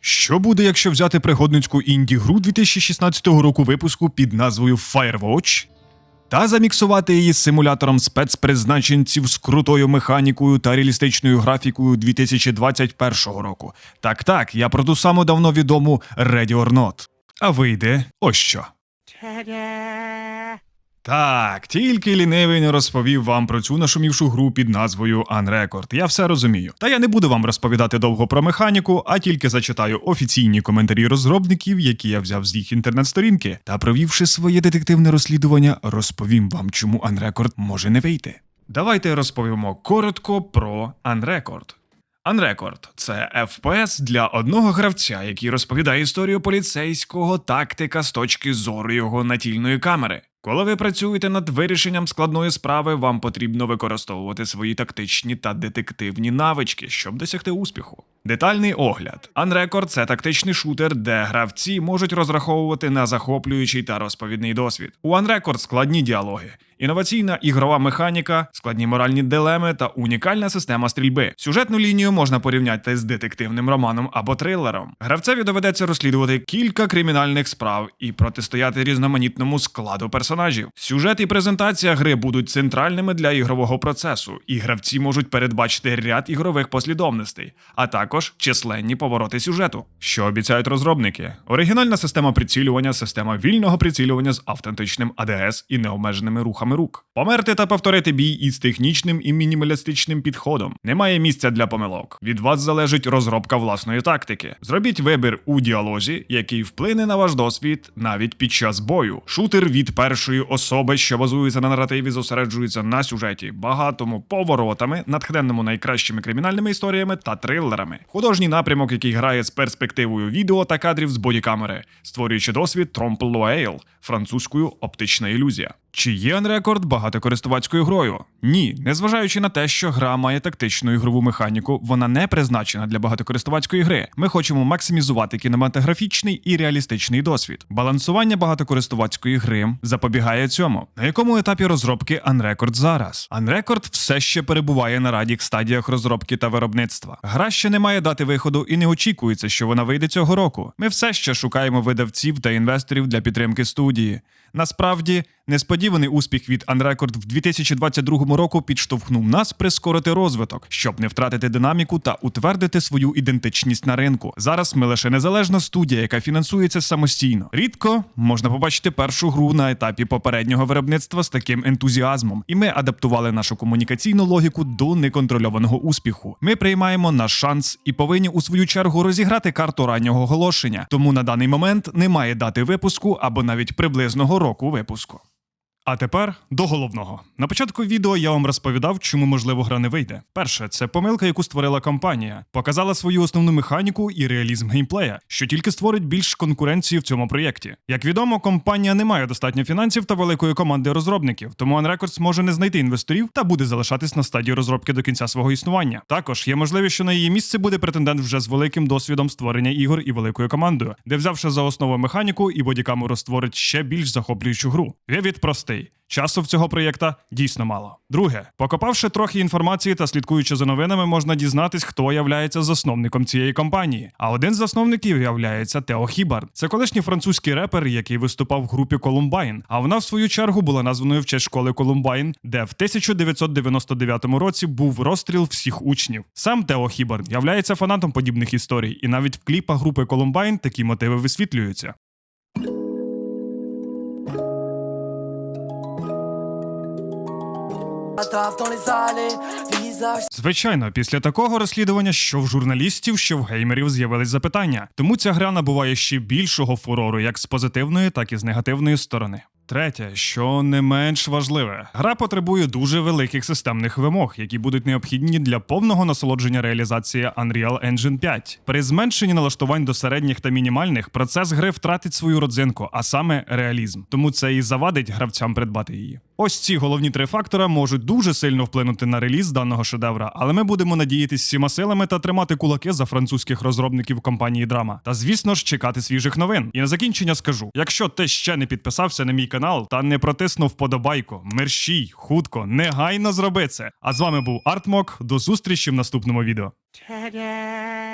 Що буде, якщо взяти пригодницьку інді-гру 2016 року випуску під назвою Firewatch та заміксувати її з симулятором спецпризначенців з крутою механікою та реалістичною графікою 2021 року? Так так, я про ту саму давно відому Ready or Not. А вийде ось що. Так, тільки лінивий не розповів вам про цю нашумівшу гру під назвою Unrecord. Я все розумію. Та я не буду вам розповідати довго про механіку, а тільки зачитаю офіційні коментарі розробників, які я взяв з їх інтернет-сторінки, та провівши своє детективне розслідування, розповім вам, чому Unrecord може не вийти. Давайте розповімо коротко про Unrecord. Unrecord – це FPS для одного гравця, який розповідає історію поліцейського тактика з точки зору його натільної камери. Коли ви працюєте над вирішенням складної справи, вам потрібно використовувати свої тактичні та детективні навички, щоб досягти успіху. Детальний огляд. Unrecord – це тактичний шутер, де гравці можуть розраховувати на захоплюючий та розповідний досвід. У Unrecord складні діалоги. Інноваційна ігрова механіка, складні моральні дилеми та унікальна система стрільби. Сюжетну лінію можна порівняти з детективним романом або трилером. Гравцеві доведеться розслідувати кілька кримінальних справ і протистояти різноманітному складу персонажів. Сюжет і презентація гри будуть центральними для ігрового процесу, і гравці можуть передбачити ряд ігрових послідовностей, а також численні повороти сюжету. Що обіцяють розробники? Оригінальна система прицілювання, система вільного прицілювання з автентичним АДС і необмеженими рухами рук. Померти та повторити бій із технічним і мінімалістичним підходом. Немає місця для помилок. Від вас залежить розробка власної тактики. Зробіть вибір у діалозі, який вплине на ваш досвід навіть під час бою. Шутер від першої особи, що базується на наративі, зосереджується на сюжеті, багатому поворотами, натхненному найкращими кримінальними історіями та трилерами. Художній напрямок, який грає з перспективою відео та кадрів з бодікамери, створюючи досвід Trompe l'Oeil, французькою оптична ілюзія. Чи є Unrecord багатокористувацькою грою? Ні, незважаючи на те, що гра має тактичну ігрову механіку, вона не призначена для багатокористувацької гри. Ми хочемо максимізувати кінематографічний і реалістичний досвід. Балансування багатокористувацької гри запобігає цьому. На якому етапі розробки Unrecord зараз? Unrecord все ще перебуває на радіх стадіях розробки та виробництва. Гра ще не має дати виходу і не очікується, що вона вийде цього року. Ми все ще шукаємо видавців та інвесторів для підтримки студії. Насправді, несподіваний успіх від Unrecord в 2022 року підштовхнув нас прискорити розвиток, щоб не втратити динаміку та утвердити свою ідентичність на ринку. Зараз ми лише незалежна студія, яка фінансується самостійно. Рідко можна побачити першу гру на етапі попереднього виробництва з таким ентузіазмом, і ми адаптували нашу комунікаційну логіку до неконтрольованого успіху. Ми приймаємо наш шанс і повинні у свою чергу розіграти карту раннього оголошення. Тому на даний момент немає дати випуску або навіть приблизного року випуску. А тепер до головного. На початку відео я вам розповідав, чому можливо гра не вийде. Перше, це помилка, яку створила компанія, показала свою основну механіку і реалізм геймплея, що тільки створить більш конкуренції в цьому проєкті. Як відомо, компанія не має достатньо фінансів та великої команди розробників, тому Unrecords може не знайти інвесторів та буде залишатись на стадії розробки до кінця свого існування. Також є можливість, що на її місце буде претендент вже з великим досвідом створення ігор і великою командою, де взявши за основу механіку і бодікамеру створить ще більш захоплюючу гру. Вивід простий. Часу в цього проєкта дійсно мало. Друге, покопавши трохи інформації та слідкуючи за новинами, можна дізнатись, хто являється засновником цієї компанії. А один з засновників являється Тео Хібард. Це колишній французький репер, який виступав в групі Колумбайн. А вона, в свою чергу, була названою в честь школи Колумбайн, де в 1999 році був розстріл всіх учнів. Сам Тео Хібард являється фанатом подібних історій, і навіть в кліпах групи Колумбайн такі мотиви висвітлюються. Visage Звичайно, після такого розслідування, що в журналістів, що в геймерів з'явились запитання. Тому ця гра набуває ще більшого фурору, як з позитивної, так і з негативної сторони. Третє, що не менш важливе, гра потребує дуже великих системних вимог, які будуть необхідні для повного насолодження реалізації Unreal Engine 5. При зменшенні налаштувань до середніх та мінімальних процес гри втратить свою родзинку, а саме реалізм. Тому це і завадить гравцям придбати її. Ось ці головні три фактора можуть дуже сильно вплинути на реліз даного шедевра, але ми будемо надіятись всіма силами та тримати кулаки за французьких розробників компанії Драма. Та звісно ж чекати свіжих новин. І на закінчення скажу: якщо ти ще не підписався на мій канал та не протиснув вподобайку, мерщій, хутко, негайно зроби це. А з вами був Артмок. До зустрічі в наступному відео. Ta-da!